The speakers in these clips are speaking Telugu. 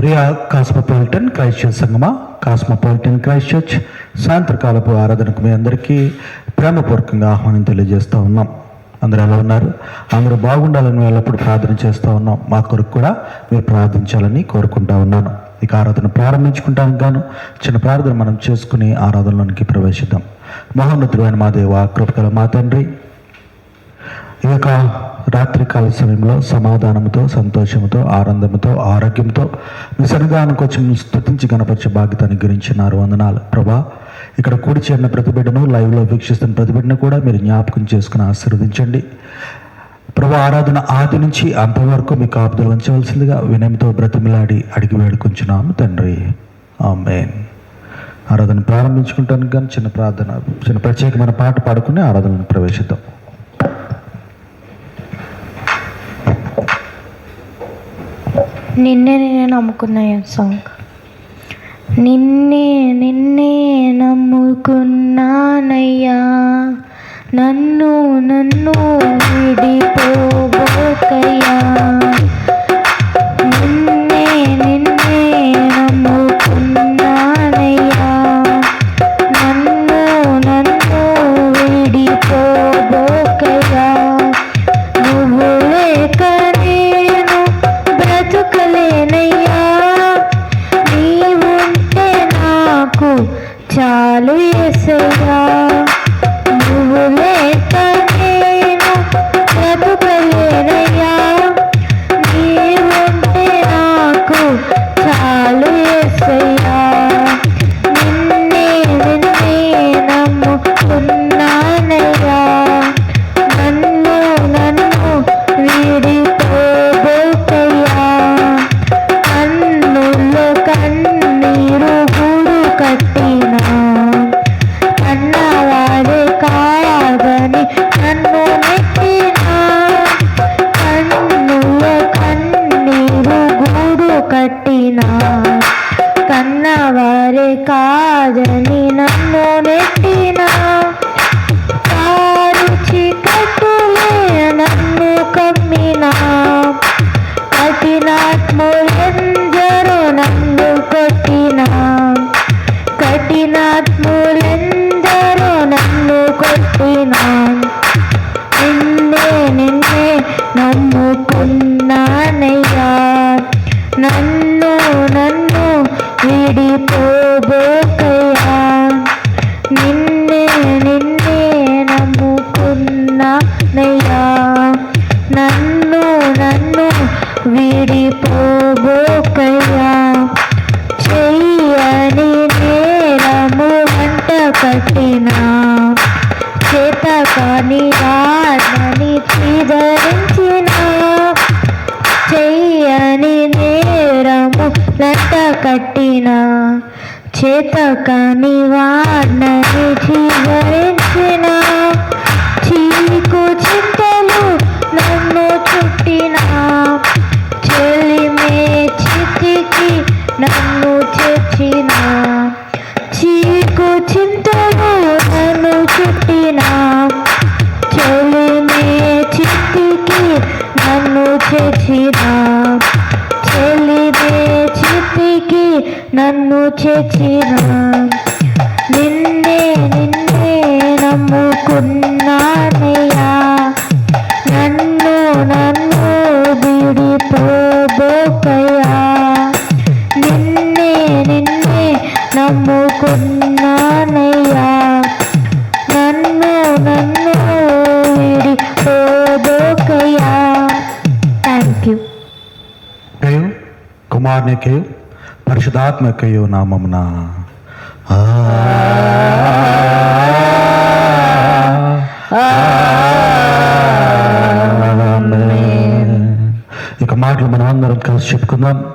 ప్రియా కాస్మోపాలిటన్ క్రైస్ట్ చర్చ్ సంగమా కాస్మోపాలిటన్ క్రైస్ట్ చర్చ్ సాయంత్రకాలపు ఆరాధనకు మీ అందరికీ ప్రేమపూర్వకంగా ఆహ్వానం తెలియజేస్తూ ఉన్నాం. అందరూ ఎలా ఉన్నారు? అందరూ బాగుండాలని మేము ఎల్లప్పుడూ ప్రార్థన చేస్తూ ఉన్నాం. మా కొరకు కూడా మీరు ప్రార్థించాలని కోరుకుంటా ఉన్నాను. ఇక ఆరాధన ప్రారంభించుకుంటానికి గాను చిన్న ప్రార్థన మనం చేసుకుని ఆరాధనలోనికి ప్రవేశిద్దాం. మహోన్నతుడైన మా దేవ కృపకల మా తండ్రి ఈ యొక్క రాత్రికాల సమయంలో సమాధానంతో సంతోషంతో ఆనందంతో ఆరోగ్యంతో మీ సన్నిధానానికి వచ్చి స్థుతించి కనపరిచే బాధ్యతను గురించినారు వందనాలు. ప్రభా ఇక్కడ కూడి చేరిన ప్రతిబిడ్డను లైవ్లో వీక్షిస్తున్న ప్రతిబిడ్డను కూడా మీరు జ్ఞాపకం చేసుకుని ఆశీర్వదించండి. ప్రభు ఆరాధన ఆది నుంచి అంతవరకు మీ కాపుదలు ఉంచవలసిందిగా వినయంతో బ్రతిమిలాడి అడిగి వేడుకుంటున్నాము తండ్రి. ఆమెన్. ఆరాధన ప్రారంభించుకుంటానికి కానీ చిన్న ప్రార్థన చిన్న ప్రత్యేకమైన పాట పాడుకుని ఆరాధనను ప్రవేశిద్దాం. నిన్నే నేనే నమ్ముకున్న సాంగ్ నిన్నే నిన్నే నమ్ముకున్నానయ్యా. నన్ను నన్ను చాలు ఎసయ్యా చేత కాని వాడని చీదరించిన చీకు చింతలు నన్ను చుట్టిన. చెలిమే చితికి నన్ను చేర్చిన. చీకు చింతలు నన్ను చుట్టిన. చెలిమే చితికి నన్ను చేర్చిన. నన్ను చేర్చిన. నిన్నే నిన్నే నమ్ముకున్నానయ్యా. నన్ను నన్ను విడిపోబోకయ్యా. నిన్నే నిన్నే నమ్ముకున్నానయ్యా. నన్ను నన్ను విడిపోబోకయ్యా. థ్యాంక్ యూ కయు కుమారునికయు పరిశుధాత్మకయు నామమున. ఇక మాటలు మనం అందరం కలిసి చెప్పుకుందాం.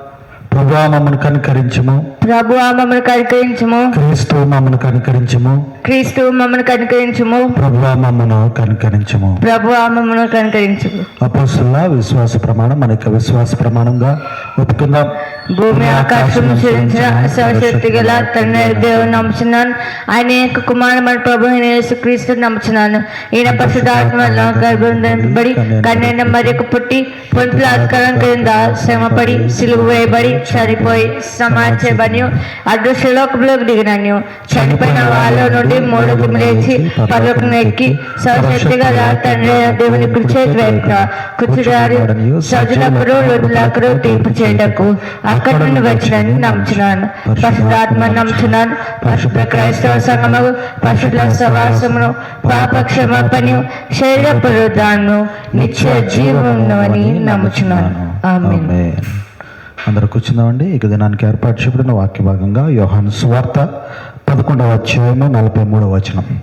ప్రభా మమ్మల్ని కనికరించము. ప్రభు మమ్మల్ని కనికరించము. క్రీస్తు మమ్మల్ని కనికరించము. క్రీస్తు మమ్మల్ని కనికరించము. ప్రభా మమ్మను కనికరించము. ప్రభు మమ్మల్ని కనికరించము. అపోస్తుల విశ్వాస ప్రమాణం మన యొక్క విశ్వాస ప్రమాణంగా ఒప్పుకుందాం. భూమి ఆకాశం సృజించిన సర్వశక్తి గల తండ్రి దేవుని నమ్ముచున్నాను. ఆయన యొక్క కుమారుడు మన ప్రభు యేసుక్రీస్తు నమ్ముచున్నాను. ఈయన పరిశుద్ధాత్మ గర్భంబడి కన్నైన మరియకు పుట్టి పొంతుల అధికారం క్రింద శ్రమపడి సిలువ వేయబడి చనిపోయి అడ్డు శిలోకంలోకి దిగినను చనిపోయిన వాళ్ళ నుండి మూడుకు లేచి పర్వకం ఎక్కి సరశక్తిగా తండ్రి దేవుని కృషి చేతి వైపున కూర్చున్నారు సజులకుడు తీర్పు చేయటకు అక్కడి నుండి వచ్చినని నమ్ముచున్నాను. పరిశుద్ధాత్మ నమ్ముచున్నాను. పరిశుద్ధ క్రైస్తవ సంఘము పరిశుద్ధ సవాసమును పాప పని శరీర పురుదాను నిత్య జీవమును అని నమ్ముచున్నాను. ఆమె అందరూ కూర్చుందామండి. ఇక దినానికి ఏర్పాటు చేయబడిన వాక్య భాగంగా యోహాను సువార్త పదకొండవ అధ్యాయము నలభై మూడవ వచనం.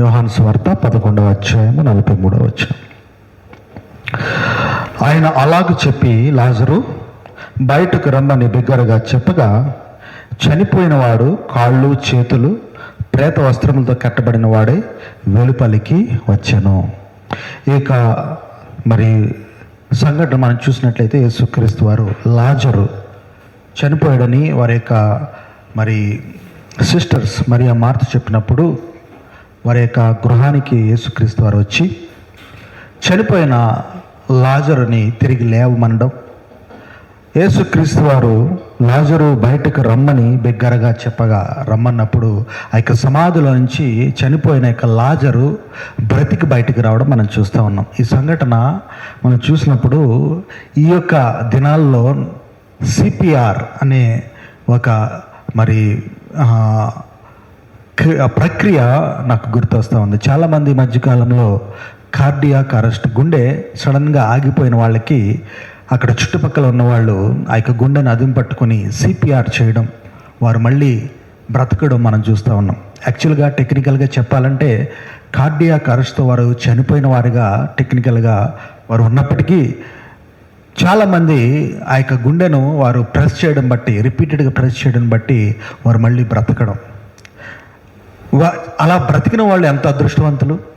యోహాను సువార్త పదకొండవ అధ్యాయము నలభై మూడవ వచనం. ఆయన అలాగ చెప్పి లాజరు బయటకు రమ్మని బిగ్గరగా చెప్పగా చనిపోయిన వాడు కాళ్ళు చేతులు ప్రేత వస్త్రములతో కట్టబడిన వాడే వెలుపలికి వచ్చాను. ఇక మరి సంఘటన మనం చూసినట్లయితే యేసుక్రీస్తు వారు లాజరు చనిపోయాడని వారి యొక్క మరి సిస్టర్స్ మరి ఆ మార్త చెప్పినప్పుడు వారి యొక్క గృహానికి యేసుక్రీస్తు వారు వచ్చి చనిపోయిన లాజరుని తిరిగి లేవమనడం. యేసుక్రీస్తు వారు లాజరు బయటకు రమ్మని బిగ్గరగా చెప్పగా రమ్మన్నప్పుడు ఆ యొక్క సమాధుల నుంచి చనిపోయిన యొక్క లాజరు బ్రతికి బయటకు రావడం మనం చూస్తూ ఉన్నాం. ఈ సంఘటన మనం చూసినప్పుడు ఈ యొక్క దినాల్లో సిపిఆర్ అనే ఒక మరి క్రి- ప్రక్రియ నాకు గుర్తొస్తూ ఉంది. చాలామంది మధ్యకాలంలో కార్డియాక్ అరెస్ట్ గుండె సడన్గా ఆగిపోయిన వాళ్ళకి అక్కడ చుట్టుపక్కల ఉన్నవాళ్ళు ఆ యొక్క గుండెను అదుం పట్టుకొని సిపిఆర్ చేయడం వారు మళ్ళీ బ్రతకడం మనం చూస్తూ ఉన్నాం. యాక్చువల్గా టెక్నికల్గా చెప్పాలంటే కార్డియాక్ అరెస్ట్తో వారు చనిపోయిన వారుగా టెక్నికల్గా వారు ఉన్నప్పటికీ చాలామంది ఆ యొక్క గుండెను వారు ప్రెస్ చేయడం బట్టి రిపీటెడ్గా ప్రెస్ చేయడం బట్టి వారు మళ్ళీ బ్రతకడం. వా- అలా బ్రతికిన వాళ్ళు ఎంత అదృష్టవంతులు?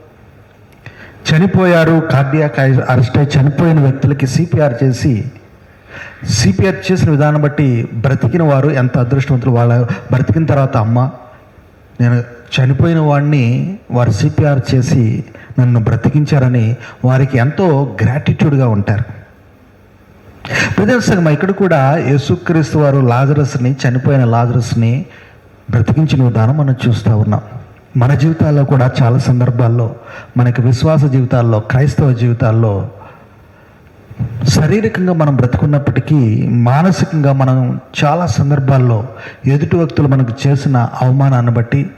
చనిపోయారు కార్డియాక్ అరెస్ట్ అయి చనిపోయిన వ్యక్తులకి సిపిఆర్ చేసి సిపిఆర్ చేసిన విధానం బట్టి బ్రతికిన వారు ఎంత అదృష్టవంతులు వాళ్ళ బ్రతికిన తర్వాత అమ్మ నేను చనిపోయిన వాడిని వారు సిపిఆర్ చేసి నన్ను బ్రతికించారని వారికి ఎంతో గ్రాటిట్యూడ్గా ఉంటారు. ప్రజల ఇక్కడ కూడా యేసుక్రీస్తు వారు లాజరస్ని చనిపోయిన లాజరస్ని బ్రతికించిన విధానం మనం చూస్తూ ఉన్నాం. మన జీవితాల్లో కూడా చాలా సందర్భాల్లో మనకి విశ్వాస జీవితాల్లో క్రైస్తవ జీవితాల్లో శారీరకంగా మనం బ్రతుకున్నప్పటికీ మానసికంగా మనం చాలా సందర్భాల్లో ఎదుటి వ్యక్తులు మనకు చేసిన అవమానాన్ని బట్టి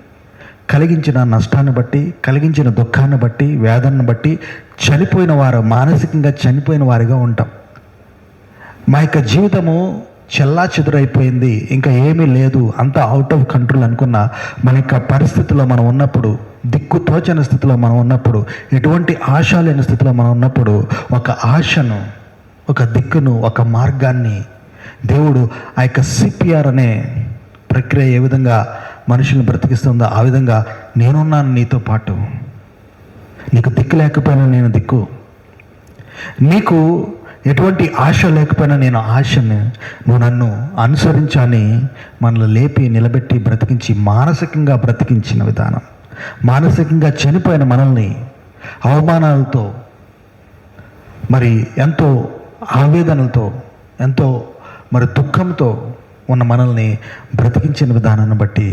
కలిగించిన నష్టాన్ని బట్టి కలిగించిన దుఃఖాన్ని బట్టి వేదనను బట్టి చనిపోయిన వారు మానసికంగా చనిపోయిన వారిగా ఉంటాం. మా యొక్క జీవితము చెల్లా చెదురైపోయింది. ఇంకా ఏమీ లేదు. అంతా అవుట్ ఆఫ్ కంట్రోల్ అనుకున్న మన యొక్క పరిస్థితిలో మనం ఉన్నప్పుడు దిక్కు తోచని స్థితిలో మనం ఉన్నప్పుడు ఎటువంటి ఆశ లేని స్థితిలో మనం ఉన్నప్పుడు ఒక ఆశను ఒక దిక్కును ఒక మార్గాన్ని దేవుడు ఆ యొక్క సిపిఆర్ అనే ప్రక్రియ ఏ విధంగా మనుషులను బ్రతికిస్తుందో ఆ విధంగా నేనున్నాను నీతో పాటు. నీకు దిక్కు లేకపోయినా నేను దిక్కు. నీకు ఎటువంటి ఆశ లేకపోయినా నేను ఆశని నువ్వు నన్ను అనుసరించాని మనల్ని లేపి నిలబెట్టి బ్రతికించి మానసికంగా బ్రతికించిన విధానం. మానసికంగా చనిపోయిన మనల్ని అవమానాలతో మరి ఎంతో ఆవేదనలతో ఎంతో మరి దుఃఖంతో ఉన్న మనల్ని బ్రతికించిన విధానాన్ని బట్టి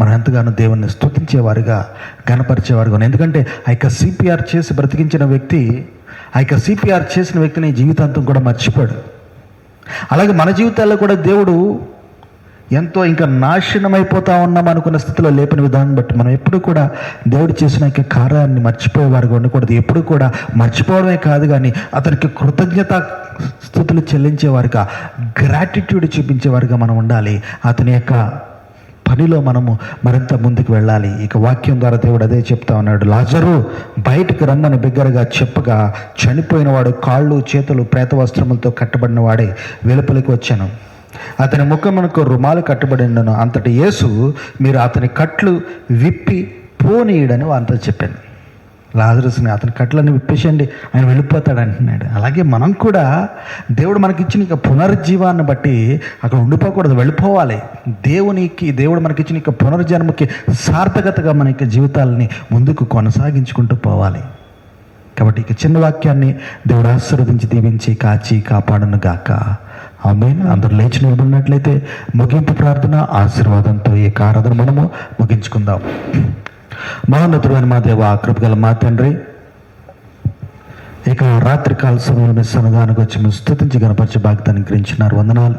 మనం ఎంతగానో దేవుణ్ణి స్థుతించేవారుగా గణపరిచేవారుగా ఎందుకంటే ఆ యొక్క సిపిఆర్ చేసి బ్రతికించిన వ్యక్తి ఆ యొక్క సిపిఆర్ చేసిన వ్యక్తిని జీవితాంతం కూడా మర్చిపోయాడు అలాగే మన జీవితాల్లో కూడా దేవుడు ఎంతో ఇంకా నాశనమైపోతా ఉన్నాం అనుకున్న స్థితిలో లేపిన విధానం బట్టి మనం ఎప్పుడు కూడా దేవుడు చేసిన యొక్క కార్యాన్ని మర్చిపోయేవారుగా ఉండకూడదు. ఎప్పుడు కూడా మర్చిపోవడమే కాదు కానీ అతనికి కృతజ్ఞత స్థుతులు చెల్లించేవారుగా గ్రాటిట్యూడ్ చూపించేవారుగా మనం ఉండాలి. అతని యొక్క పనిలో మనము మరింత ముందుకు వెళ్ళాలి. ఇక వాక్యం ద్వారా దేవుడు అదే చెప్తా ఉన్నాడు. లాజరు బయటకు రమ్మని బిగ్గరగా చెప్పగా చనిపోయిన వాడు కాళ్ళు చేతులు ప్రేత వస్త్రములతో కట్టబడిన వాడే వెలుపలికి వచ్చాను. అతని ముఖమునకు రుమాలు కట్టబడినను అంతటి యేసు మీరు అతని కట్లు విప్పి పోనీయుడని వారితో చెప్పాను. లాజరస్ని అతని కట్లన్నీ విప్పేసేయండి ఆయన వెళ్ళిపోతాడు అంటున్నాడు. అలాగే మనం కూడా దేవుడు మనకిచ్చిన ఇక పునరుజ్జీవాన్ని బట్టి అక్కడ ఉండిపోకూడదు వెళ్ళిపోవాలి. దేవునికి దేవుడు మనకిచ్చిన ఇక పునర్జన్మకి సార్థకతగా మన యొక్క జీవితాలని ముందుకు కొనసాగించుకుంటూ పోవాలి. కాబట్టి ఇక చిన్న వాక్యాన్ని దేవుడు ఆశీర్వదించి దీవించి కాచి కాపాడను గాక. ఆమెన్. అందరు లేచి నిలబడినట్లయితే ముగింపు ప్రార్థన ఆశీర్వాదంతో ఈ కారాధన మనము ముగించుకుందాం. మహోన్నతుడైన మా దేవ కృపగల మా తండ్రి. ఇక రాత్రికాల సమయంలో మీ సన్నిధానికి వచ్చి మేము స్థుతించి గణపరిచే భాగ్యాన్ని గ్రహించినారు వందనాలు.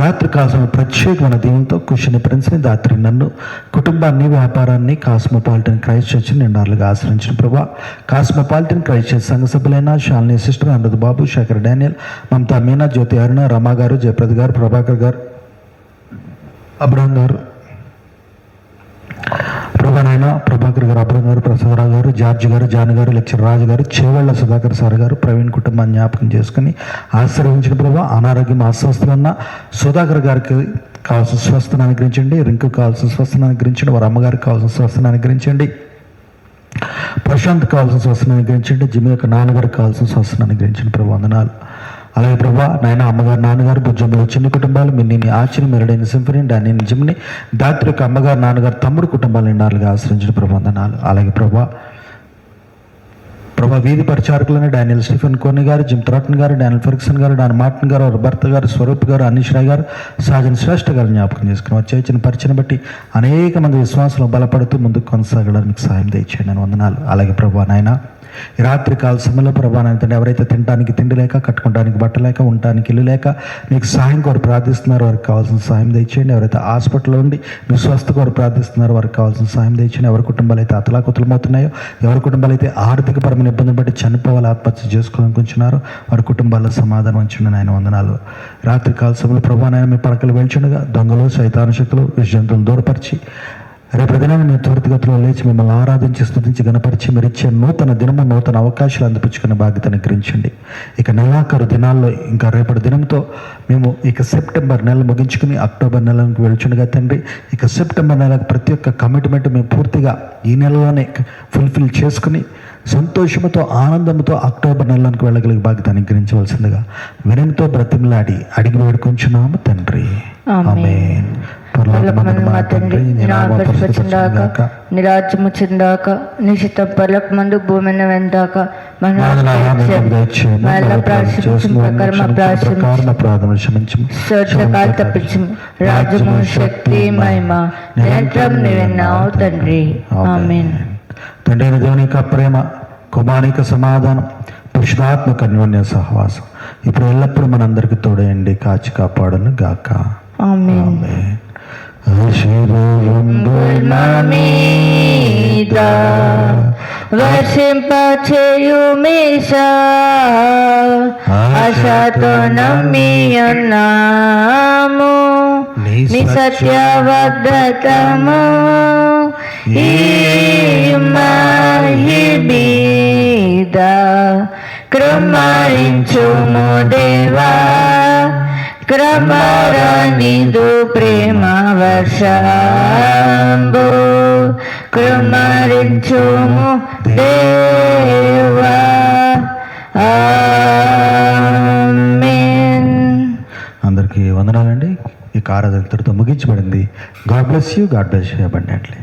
రాత్రి కాలంలో ప్రత్యేకమైన దీవంతో కుషిని ప్రిన్స్ని దాత్రి నన్ను కుటుంబాన్ని వ్యాపారాన్ని కాస్మోపాలిటన్ క్రైస్ట్ చర్చ్ నిండాలుగా ఆశ్రయించిన ప్రభా కాస్మోపాలిటన్ క్రైస్ట్ చర్చ్ సంఘ సభ్యులైన షాలిని సిస్టర్ అమృత బాబు శేఖర్ డానియల్ మమతా మీనా జ్యోతి అరుణ రమా గారు జయప్రద్ గారు ప్రభాకర్ గారు అబ్రహం గారు. ప్రభానాయన ప్రభాకర్ గారు అబ్రహం గారు ప్రసాదరావు గారు జార్జ్ గారు జాన్ గారు లెక్చర్ రాజు గారు చేవళ్ళ సుధాకర్ సార్ గారు ప్రవీణ్ కుటుంబాన్ని జ్ఞాపకం చేసుకుని ఆశీర్వదించిన ప్రభావ అనారోగ్యం అస్వస్థలన్న సుధాకర్ గారికి కావాల్సిన స్వస్థను అనుగ్రహించండి రింకు కావాల్సిన స్వస్థను అనుగ్రహించండి వారి అమ్మగారికి కావాల్సిన స్వస్థను అనుగ్రహించండి ప్రశాంత్ కావాల్సిన స్వస్థను అనుగ్రహించండి జిమ్ యొక్క నాన్నగారికి కావాల్సిన స్వస్థను అనుగ్రహించండి ప్రభు వందనాలు. అలాగే ప్రభా నాయన అమ్మగారు నాన్నగారు భుజంలో చిన్న కుటుంబాలు మిన్ని ఆచిని మెరడైన సింఫనీ డాని జిమ్ని దాత్రి యొక్క అమ్మగారు నాన్నగారు తమ్ముడు కుటుంబాలు నిండాలుగా ఆశ్రయించిన ప్రబంధనాలు అలాగే ప్రభా ప్రభా వీధి పరిచారకులైన డానియల్ స్టీఫెన్ కోని గారు జిమ్ త్రాటన్ గారు డానియల్ ఫెర్గ్సన్ గారు డాన్ మార్టిన్ గారు వారి భర్త గారు స్వరూప్ గారు అనీష్ రాయ్ గారు సాజన్ శ్రేష్ఠ గారు జ్ఞాపకం చేసుకుని వచ్చే ఇచ్చిన పరిచయం బట్టి అనేక మంది విశ్వాసంలో బలపడుతూ ముందుకు కొనసాగడానికి సహాయం దయచేయండి నేను వందనాలు. అలాగే ప్రభా నాయన రాత్రి కాల సమయంలో ప్రభా నాయన ఎవరైతే తినడానికి తిండి లేక కట్టుకోవడానికి బట్ట లేక ఉండడానికి ఇల్లు లేక మీకు సహాయం కోరి ప్రార్థిస్తున్నారు వారికి కావాల్సిన సహాయం దయచేయండి. ఎవరైతే హాస్పిటల్లో ఉండి మీ స్వస్థ కోరి ప్రార్థిస్తున్నారు వారికి కావాల్సిన సహాయం దయచేయండి. ఎవరి కుటుంబాలు అయితే అతలాకుతలమవుతున్నాయో ఎవరి కుటుంబాలు అయితే ఆర్థిక పరమైన ఇబ్బంది బట్టి చనిపోవాలి ఆత్మహత్య చేసుకోవాలనుకుంటున్నారో వారి కుటుంబాల్లో సమాధానం ఉంచండి ఆయన వందనాలు. రాత్రి కాల సమయంలో ప్రభా నాయన మీ పడకలు వెళ్చుండగా దొంగలు సైతాన శక్తులు విషజంతువులు దూరపరిచి రేపు దినాన్ని మీ త్వరితగతిలో లేచి మిమ్మల్ని ఆరాధించి స్తుతించి గణపరిచి మీరు ఇచ్చే నూతన దినము నూతన అవకాశాలు అందిపుచ్చుకునే బాధ్యతను గ్రహించండి ఇక నెలాఖరు దినాల్లో ఇంకా రేపటి దినంతో మేము ఇక సెప్టెంబర్ నెల ముగించుకుని అక్టోబర్ నెలకు వెళ్చుండగా తండ్రి ఇక సెప్టెంబర్ నెలకు ప్రతి ఒక్క కమిట్మెంట్ మేము పూర్తిగా ఈ నెలలోనే ఫుల్ఫిల్ చేసుకుని సంతోషంతో ఆనందంతో అక్టోబర్ నెలలకు వెళ్ళగలిగే బాధ్యత అనుగ్రహించవలసిందిగా వినయంతో బ్రతిమలాడి అడిగి వేడుకొంచున్నాము తండ్రి. ఆమేన్. మా తండ్రి నీ నామం పరిశుద్ధపరచబడుగాక. నిరాజము చెందాక నిశ్చిత పర్లకు మందు భూమిని వెందాక రాజ్యము శక్తి మహిమ నిరంతరం నివెన్నావు తండ్రి ఆమెన్ తండ్రి ప్రేమ కుమారిక సమాధానం పురుషాత్మక అన్యోన్య సహవాసం ఇప్పుడు ఎల్లప్పుడూ మనందరికి తోడేయండి కాచి కాపాడను గాక. ఆశీర్వాదం మీద వర్షింపచేయు మీసా ఆశతో నమ్మి ఉన్నాము నీ సత్యవద్దతము ఈ మీద కృమరించుము దేవా క్రమరనిదు ప్రేమ వర్షంబు కృమరించుము దేవా అందరికీ వందనాలండి. ఈ ఆరాధన ముగించబడింది. God bless you God bless you abundantly